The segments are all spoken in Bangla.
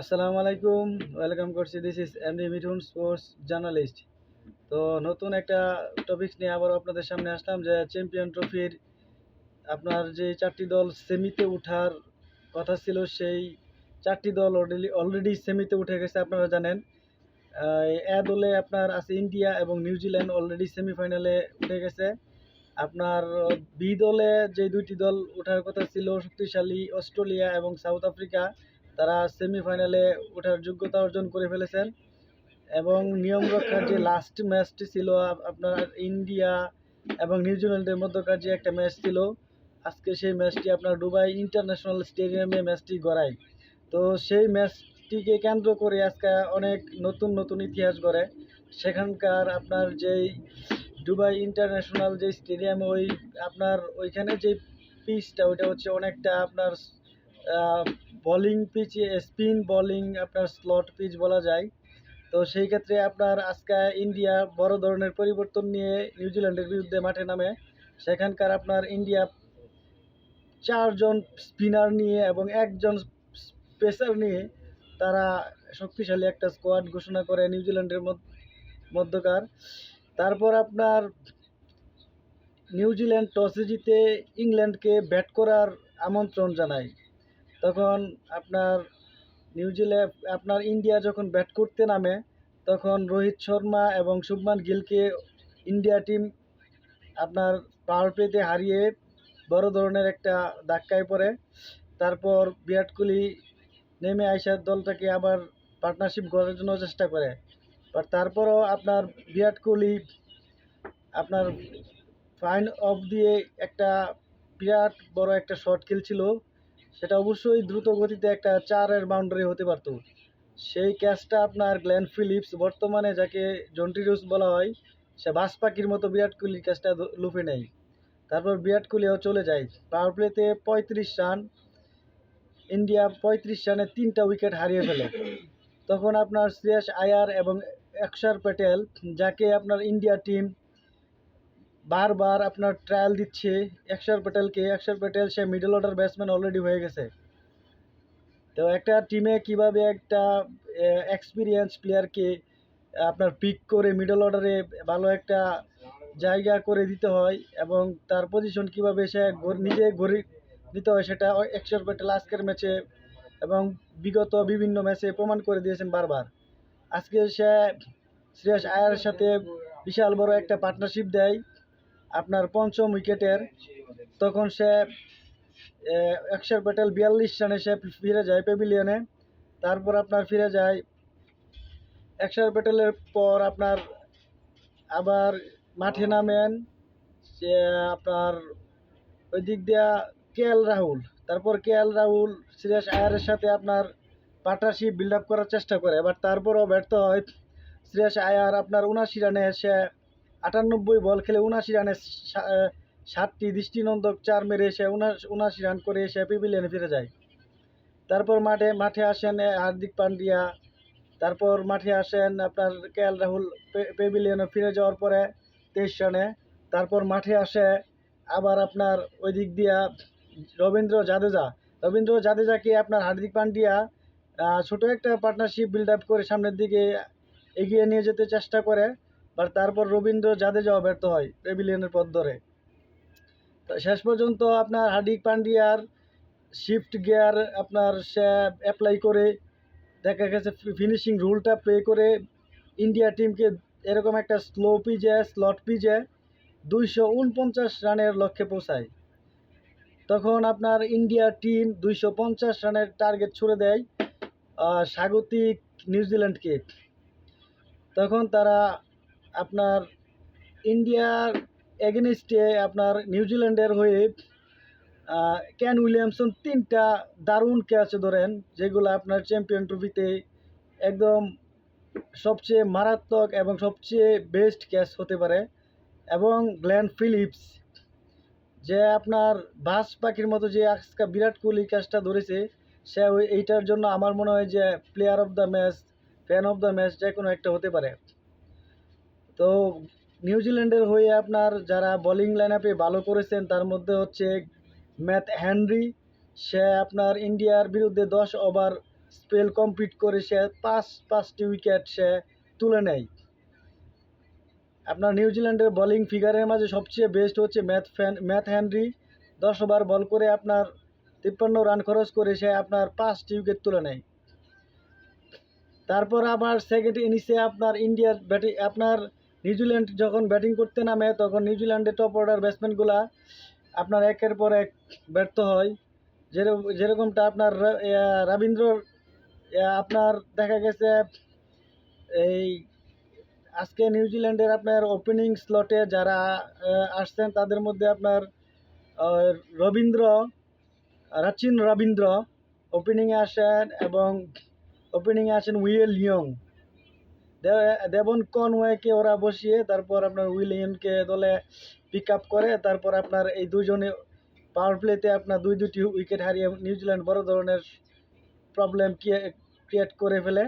আসসালামু আলাইকুম, ওয়েলকাম করছি। This is MD Mithun sports journalist তো নতুন একটা টপিকস নিয়ে আবার আপনাদের সামনে আসলাম যে চ্যাম্পিয়ন ট্রফির আপনার যে চারটি দল সেমিতে ওঠার কথা ছিল, সেই চারটি দল অলরেডি অলরেডি সেমিতে উঠে গেছে, আপনারা জানেন। এ দলে আপনার আছে ইন্ডিয়া এবং নিউজিল্যান্ড অলরেডি সেমিফাইনালে উঠে গেছে। আপনার বি দলে যে দুইটি দল ওঠার কথা ছিল, শক্তিশালী অস্ট্রেলিয়া এবং সাউথ আফ্রিকা তারা সেমিফাইনালে ওঠার যোগ্যতা অর্জন করে ফেলেছেন। এবং নিয়ম রক্ষার যে লাস্ট ম্যাচটি ছিল আপনার ইন্ডিয়া এবং নিউজিল্যান্ডের মধ্যকার যে একটা ম্যাচ ছিল, আজকে সেই ম্যাচটি আপনার দুবাই ইন্টারন্যাশনাল স্টেডিয়ামে ম্যাচটি গড়ায়। তো সেই ম্যাচটিকে কেন্দ্র করে আজকে অনেক নতুন নতুন ইতিহাস গড়ে। সেখানকার আপনার যেই দুবাই ইন্টারন্যাশনাল যে স্টেডিয়াম ওই আপনার ওইখানে যে পিচটা ওইটা হচ্ছে অনেকটা আপনার বোলিং পিচ স্পিন বোলিং আপনার স্লট পিচ বলা যায়। তো সেই ক্ষেত্রে আপনার আজকে ইন্ডিয়া বড় ধরনের পরিবর্তন নিয়ে নিউজিল্যান্ডের বিরুদ্ধে মাঠে নামে। সেখানকার আপনার ইন্ডিয়া চারজন স্পিনার নিয়ে এবং একজন পেসার নিয়ে তারা শক্তিশালী একটা স্কোয়াড ঘোষণা করে নিউজিল্যান্ডের মধ্যকার। তারপর আপনার নিউজিল্যান্ড টসে জিতে ইংল্যান্ডকে ব্যাট করার আমন্ত্রণ জানায়। তখন আপনার নিউজিল্যান্ড আপনার ইন্ডিয়া যখন ব্যাট করতে নামে, তখন রোহিত শর্মা এবং শুভমান গিলকে ইন্ডিয়া টিম আপনার পাওয়ার প্লেতে হারিয়ে বড় ধরনের একটা ধাক্কায় পড়ে। তারপর বিরাট কোহলি নেমে আইসার দলটাকে আবার পার্টনারশিপ করার জন্য চেষ্টা করে। বাট তারপরও আপনার বিরাট কোহলি আপনার ফাইন অফ দিয়ে একটা বিরাট বড় একটা শট খেলছিল। সেটা অবশ্যই দ্রুত গতিতে একটা চারের বাউন্ডারি হতে পারত। সেই ক্যাচটা আপনার গ্ল্যান ফিলিপস, বর্তমানে যাকে জন্টিরিউস বলা হয়, সে বাস পাখির মতো বিরাট কোহলির ক্যাচটা লুফে নেয়। তারপর বিরাট কোহলিও চলে যায়। পাওয়ার প্লেতে পঁয়ত্রিশ রান। ইন্ডিয়া পঁয়ত্রিশ রানে তিনটা উইকেট হারিয়ে ফেলে। তখন আপনার শ্রেয়াস আয়ার এবং অক্ষর প্যাটেল, যাকে আপনার ইন্ডিয়া টিম বারবার আপনার ট্রায়াল দিচ্ছে অক্ষর প্যাটেলকে অক্ষর প্যাটেল সে মিডল অর্ডার ব্যাটসম্যান অলরেডি হয়ে গেছে। তো একটা টিমে কীভাবে একটা এক্সপিরিয়েন্স প্লেয়ারকে আপনার পিক করে মিডল অর্ডারে ভালো একটা জায়গা করে দিতে হয় এবং তার পজিশন কীভাবে সে নিজে গড়ে দিতে হয় সেটা অক্ষর প্যাটেল আজকের ম্যাচে এবং বিগত বিভিন্ন ম্যাচে প্রমাণ করে দিয়েছেন বারবার। আজকে সে শ্রেয়াস আয়ারের সাথে বিশাল বড় একটা পার্টনারশিপ দেয়। আপনার পঞ্চম উইকেটের, তখন সে একশো প্যাটেল বিয়াল্লিশ রানে সে ফিরে যায় পেভিলিয়নে তারপর আপনার ফিরে যায় অক্ষর প্যাটেলের পর আপনার আবার মাঠে নামেন, সে আপনার ওই দিক দিয়া কে এল রাহুল। তারপর কে এল রাহুল, শ্রেয়াস আয়ারের সাথে আপনার পার্টনারশিপ বিল্ড আপ করার চেষ্টা করে। এবার তারপরও ব্যর্থ হয় শ্রেয়াস আয়ার। আপনার উনাশি রানে এসে আটানব্বই বল খেলে উনাশি রানে সাতটি দৃষ্টিনন্দক চার মেরে এসে উনাশ- রান করে এসে পিভিলিয়নে ফিরে যায়। তারপর মাঠে মাঠে আসেন হার্দিক পান্ডিয়া। তারপর মাঠে আসেন আপনার কে এল রাহুল, পে- পেভিলিয়নে ফিরে যাওয়ার পরে তেইশ রানে। তারপর মাঠে আসে আবার আপনার ওই দিক দিয়া রবীন্দ্র জাদেজা। রবীন্দ্র জাদেজাকে আপনার হার্দিক পান্ডিয়া ছোট একটা পার্টনারশিপ বিল্ড আপ করে সামনের দিকে এগিয়ে নিয়ে যেতে চেষ্টা করে। বাট তারপর রবীন্দ্র জাদেজাও ব্যর্থ হয় পেভিলিয়নের পথ ধরে। শেষ পর্যন্ত আপনার হার্দিক পান্ডিয়ার শিফট গিয়ার আপনার সে অ্যাপ্লাই করে, দেখা গেছে ফিনিশিং রুলটা প্লে করে ইন্ডিয়া টিমকে এরকম একটা স্লো পিজে স্লট পিজে দুইশো উনপঞ্চাশ রানের লক্ষ্যে পৌঁছায়। তখন আপনার ইন্ডিয়া টিম দুইশো পঞ্চাশ রানের টার্গেট ছুড়ে দেয় স্বাগতিক নিউজিল্যান্ডকে। তখন তারা আপনার ইন্ডিয়ার এগেনিস্টে আপনার নিউজিল্যান্ডের হয়ে ক্যান উইলিয়ামসন তিনটা দারুণ ক্যাচ ধরেন, যেগুলো আপনার চ্যাম্পিয়ন ট্রফিতে একদম সবচেয়ে মারাত্মক এবং সবচেয়ে বেস্ট ক্যাচ হতে পারে, এবং গ্ল্যান ফিলিপস যে আপনার বাস পাখির মতো যে আজকে বিরাট কোহলি ক্যাচটা ধরেছে, সে এইটার জন্য আমার মনে হয় যে player of the match fan of the match যে কোনো একটা হতে পারে। তো নিউজিল্যান্ডের হয়ে আপনার যারা বোলিং লাইন আপে ভালো করেছেন, তার মধ্যে হচ্ছে ম্যাথ হেনরি সে আপনার ইন্ডিয়ার বিরুদ্ধে দশ ওভার স্পেল কমপ্লিট করে সে পাঁচ, পাঁচটি উইকেট সে তুলে নেয়। আপনার নিউজিল্যান্ডের বোলিং ফিগারের মাঝে সবচেয়ে বেস্ট হচ্ছে ম্যাথ ফ্যান ম্যাথ হ্যানরি দশ ওভার বল করে আপনার তিপ্পান্ন রান খরচ করে সে আপনার পাঁচটি উইকেট তুলে নেয়। তারপর আবার সেকেন্ড ইনিংসে আপনার ইন্ডিয়ার ব্যাটিং আপনার নিউজিল্যান্ড যখন ব্যাটিং করতে নামে, তখন নিউজিল্যান্ডের টপ অর্ডার ব্যাটসম্যানগুলা আপনার একের পর এক ব্যর্থ হয়। যেরকম যেরকমটা আপনার রবীন্দ্র আপনার দেখা গেছে, এই আজকে নিউজিল্যান্ডের আপনার ওপেনিং স্লটে যারা আসছেন, তাদের মধ্যে আপনার রবীন্দ্র, রাচিন রবীন্দ্র ওপেনিংয়ে আসেন এবং ওপেনিংয়ে আসেন উইয়েল ইয়ং। দেবন কনওয়েকে ওরা বসিয়ে তারপর আপনার উইল ইয়ংকে দলে পিক আপ করে, তারপর আপনার এই দুজনে পাওয়ার প্লেতে আপনার দুই দুটি উইকেট হারিয়ে নিউজিল্যান্ড বড় ধরনের প্রবলেম ক্রিয়েট করে ফেলে।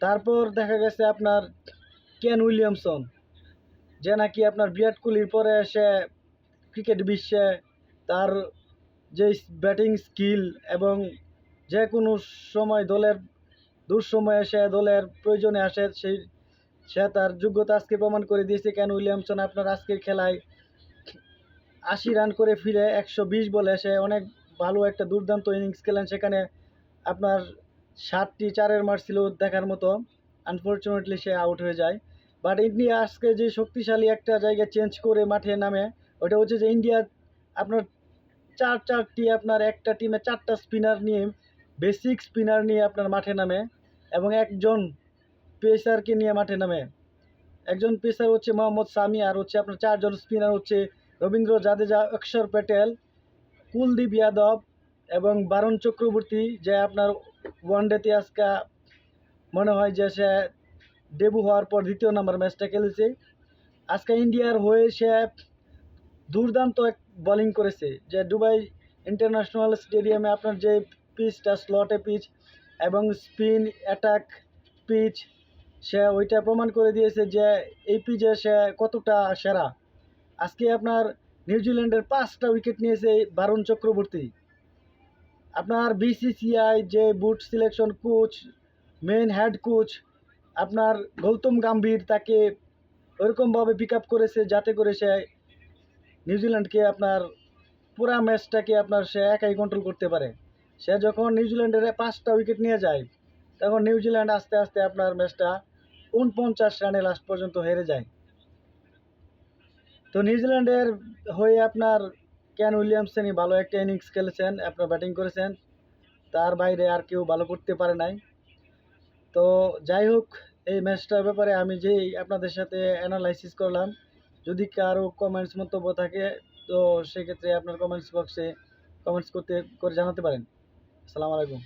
তারপর দেখা গেছে আপনার কেন উইলিয়ামসন যে নাকি আপনার বিরাট কোহলির পরে এসে ক্রিকেট বিশ্বে তার যে ব্যাটিং স্কিল এবং যে কোনো সময় দলের দুঃসময়ে সে দলের প্রয়োজনে আসে, সেই, সে তার যোগ্যতা আজকে প্রমাণ করে দিয়েছে কেন উইলিয়ামসন আপনার আজকের খেলায় আশি রান করে ফিরে একশো বিশ বলে। সে অনেক ভালো একটা দুর্দান্ত ইনিংস খেলেন। সেখানে আপনার সাতটি চারের মার ছিল দেখার মতো। আনফর্চুনেটলি সে আউট হয়ে যায়। বাট ইন্ডিয়া আজকে যে শক্তিশালী একটা জায়গা চেঞ্জ করে মাঠে নামে, ওটা হচ্ছে যে ইন্ডিয়া আপনার চার, চারটি আপনার একটা টিমে চারটা স্পিনার নিয়ে বেসিক স্পিনার নিয়ে আপনার মাঠে নামে এবং একজন পেসারকে নিয়ে মাঠে নামে। একজন পেসার হচ্ছে মোহাম্মদ সামি আর হচ্ছে আপনার চারজন স্পিনার হচ্ছে রবীন্দ্র জাদেজা, অক্ষর প্যাটেল, কুলদীপ যাদব এবং বারণ চক্রবর্তী যে আপনার ওয়ানডেতে আজকে মনে হয় যে সে ডেবু হওয়ার পর দ্বিতীয় নাম্বার ম্যাচটা খেলেছে। আজকে ইন্ডিয়ার হয়ে সে দুর্দান্ত এক বোলিং করেছে যে দুবাই ইন্টারন্যাশনাল স্টেডিয়ামে আপনার যে পিচটা, স্লটে পিচ এবং স্পিন অ্যাটাক পিচ, সে ওইটা প্রমাণ করে দিয়েছে যে এই পিচে সে কতটা সেরা। আজকে আপনার নিউজিল্যান্ডের পাঁচটা উইকেট নিয়েছে বারুণ চক্রবর্তী। আপনার বিসিসিআই যে বুট selection coach main head coach, আপনার গৌতম গাম্ভীর তাকে ওরকমভাবে পিক আপ করেছে যাতে করে সে নিউজিল্যান্ডকে আপনার পুরা ম্যাচটাকে আপনার সে একাই কন্ট্রোল করতে পারে। সে যখন নিউজিল্যান্ডের পাঁচটা উইকেট নিয়ে যায়, তখন নিউজিল্যান্ড আস্তে আস্তে আপনার ম্যাচটা উনপঞ্চাশ রানে লাস্ট পর্যন্ত হেরে যায়। তো নিউজিল্যান্ডের হয়ে আপনার কেন উইলিয়ামসনই ভালো একটা ইনিংস খেলেছেন, আপনার ব্যাটিং করেছেন। তার বাইরে আর কেউ ভালো করতে পারে নাই। তো যাই হোক, এই ম্যাচটার ব্যাপারে আমি যেই আপনাদের সাথে অ্যানালাইসিস করলাম, যদি কারও কমেন্টস মন্তব্য থাকে, তো সেক্ষেত্রে আপনার কমেন্টস বক্সে কমেন্টস করতে, করে জানাতে পারেন। আসসালামু আলাইকুম।